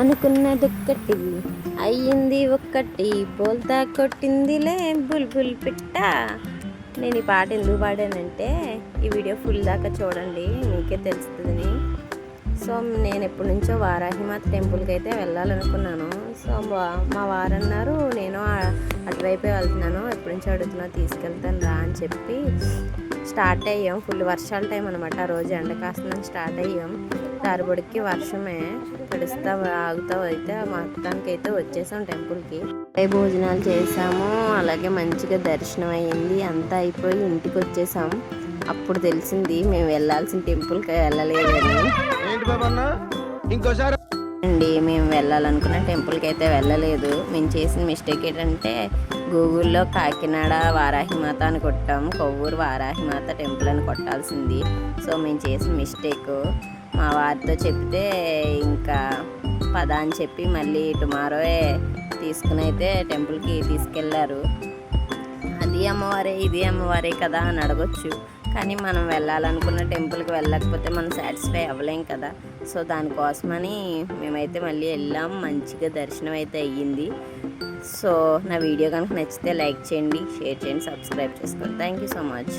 అనుకున్నదొక్కటి అయ్యింది ఒక్కటి. బోల్తా కొట్టిందిలే బుల్బుల్ పిట్ట. నేను ఈ పాట ఎందుకు పాడానంటే ఈ వీడియో ఫుల్ దాకా చూడండి మీకే తెలుస్తుందని. సో నేను ఎప్పటి నుంచో వారాహిమాత టెంపుల్కి అయితే వెళ్ళాలనుకున్నాను. సో మా వారన్నారు నేను అటువైపే వెళ్తున్నాను ఎప్పటి నుంచో అడుగుతున్నా తీసుకెళ్తాను రా అని చెప్పి. స్టార్ట్ అయ్యాం. ఫుల్ వర్షాల టైం అనమాట ఆ రోజు ఎండ స్టార్ట్ అయ్యాం. తారుబడికి వర్షమే తడుస్తా ఆగుతా అయితే మొత్తానికి అయితే వచ్చేసాం టెంపుల్కి పై భోజనాలు చేసాము అలాగే మంచిగా దర్శనం అయ్యింది. అంతా అయిపోయి ఇంటికి వచ్చేసాం. అప్పుడు తెలిసింది మేము వెళ్ళాల్సిన టెంపుల్కి వెళ్ళలేదని. ఇంకోసారి అండి మేము వెళ్ళాలనుకున్న టెంపుల్కి అయితే వెళ్ళలేదు. మేము చేసిన మిస్టేక్ ఏంటంటే గూగుల్లో కాకినాడ వారాహిమాత అని కొట్టాం. కొవ్వూరు వారాహిమాత టెంపుల్ అని కొట్టాల్సింది. సో మేము చేసిన మిస్టేక్. మా వారితో చెప్తే ఇంకా పద అని చెప్పి మళ్ళీ టుమారోయే తీసుకుని అయితే టెంపుల్కి తీసుకెళ్ళారు. అది అమ్మవారే ఇది అమ్మవారే కదా అని అడగొచ్చు. కానీ మనం వెళ్ళాలనుకున్న టెంపుల్కి వెళ్ళకపోతే మనం సాటిస్ఫై అవ్వలేం కదా. సో దానికోసమని మేమైతే మళ్ళీ వెళ్ళాం. మంచిగా దర్శనం అయితే అయ్యింది. సో నా వీడియో కనుక నచ్చితే లైక్ చేయండి షేర్ చేయండి సబ్స్క్రైబ్ చేసుకోండి. Thank you so much.